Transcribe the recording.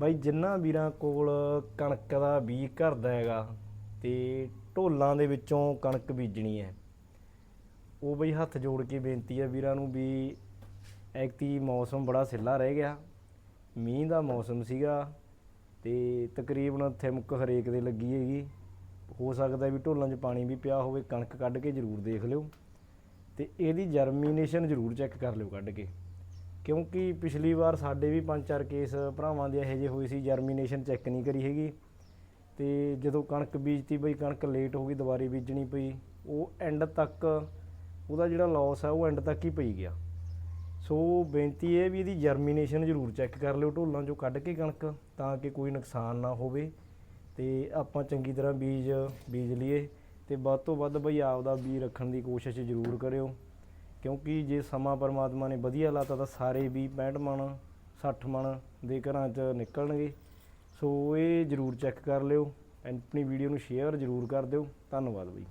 ਬਾਈ, ਜਿੰਨਾ ਵੀਰਾਂ ਕੋਲ ਕਣਕ ਦਾ ਬੀਜ ਘਰ ਦਾ ਹੈਗਾ ਤੇ ਢੋਲਾਂ ਦੇ ਵਿੱਚੋਂ ਕਣਕ ਬੀਜਣੀ ਹੈ, ਉਹ ਬਈ ਹੱਥ ਜੋੜ ਕੇ ਬੇਨਤੀ ਹੈ ਵੀਰਾਂ ਨੂੰ ਵੀ ਐਕਤੀ ਮੌਸਮ ਬੜਾ ਸਿੱਲਾ ਰਹਿ ਗਿਆ। ਮੀਂਹ ਦਾ ਮੌਸਮ ਸੀਗਾ ਤੇ ਤਕਰੀਬਨ ਥਿਮਕ ਹਰੇਕ ਦੇ ਲੱਗੀ ਹੈਗੀ। ਹੋ ਸਕਦਾ ਵੀ ਢੋਲਾਂ 'ਚ ਪਾਣੀ ਵੀ ਪਿਆ ਹੋਵੇ, ਕਣਕ ਕੱਢ ਕੇ ਜ਼ਰੂਰ ਦੇਖ ਲਿਓ ਤੇ ਇਹਦੀ ਜਰਮੀਨੇਸ਼ਨ ਜ਼ਰੂਰ ਚੈੱਕ ਕਰ ਲਿਓ ਕੱਢ ਕੇ। ਕਿਉਂਕਿ ਪਿਛਲੀ ਵਾਰ ਸਾਡੇ ਵੀ ਪੰਜ ਚਾਰ ਕੇਸ ਭਰਾਵਾਂ ਦੇ ਇਹੋ ਜਿਹੇ ਹੋਏ ਸੀ ਜਰਮੀਨੇਸ਼ਨ ਚੈੱਕ ਨਹੀਂ ਕਰੀ ਹੈਗੀ। ਤੇ ਜਦੋਂ ਕਣਕ ਬੀਜਤੀ ਬਈ, ਕਣਕ ਲੇਟ ਹੋ ਗਈ, ਦੁਬਾਰੇ ਬੀਜਣੀ ਪਈ, ਉਹ ਐਂਡ ਤੱਕ ਉਹਦਾ ਜਿਹੜਾ ਲਾਸ ਹੈ ਉਹ ਐਂਡ ਤੱਕ ਹੀ ਪਈ ਗਿਆ। ਸੋ ਬੇਨਤੀ ਇਹ ਵੀ ਇਹਦੀ ਜਰਮੀਨੇਸ਼ਨ ਜ਼ਰੂਰ ਚੈੱਕ ਕਰ ਲਿਓ, ਢੋਲਾਂ ਚੋਂ ਕੱਢ ਕੇ ਕਣਕ, ਤਾਂ ਕਿ ਕੋਈ ਨੁਕਸਾਨ ਨਾ ਹੋਵੇ। ਤੇ ਆਪਾਂ ਚੰਗੀ ਤਰ੍ਹਾਂ ਬੀਜ ਬੀਜ ਲਈਏ, ਤੇ ਵੱਧ ਤੋਂ ਵੱਧ ਬਈ ਆਪਦਾ ਬੀਜ ਰੱਖਣ ਦੀ ਕੋਸ਼ਿਸ਼ ਜ਼ਰੂਰ ਕਰਿਓ। ਕਿਉਂਕਿ ਜੇ ਸਮਾਂ ਪਰਮਾਤਮਾ ਨੇ ਵਧੀਆ ਲਾਤਾ ਤਾਂ ਸਾਰੇ ਵੀ 65 ਮਣ 60 ਮਣ ਦੇ ਘਰਾਂ 'ਚ ਨਿਕਲਣਗੇ। ਸੋ ਇਹ ਜ਼ਰੂਰ ਚੈੱਕ ਕਰ ਲਿਓ, ਆਪਣੀ ਵੀਡੀਓ ਨੂੰ ਸ਼ੇਅਰ ਜ਼ਰੂਰ ਕਰ ਦਿਓ। ਧੰਨਵਾਦ ਬਈ।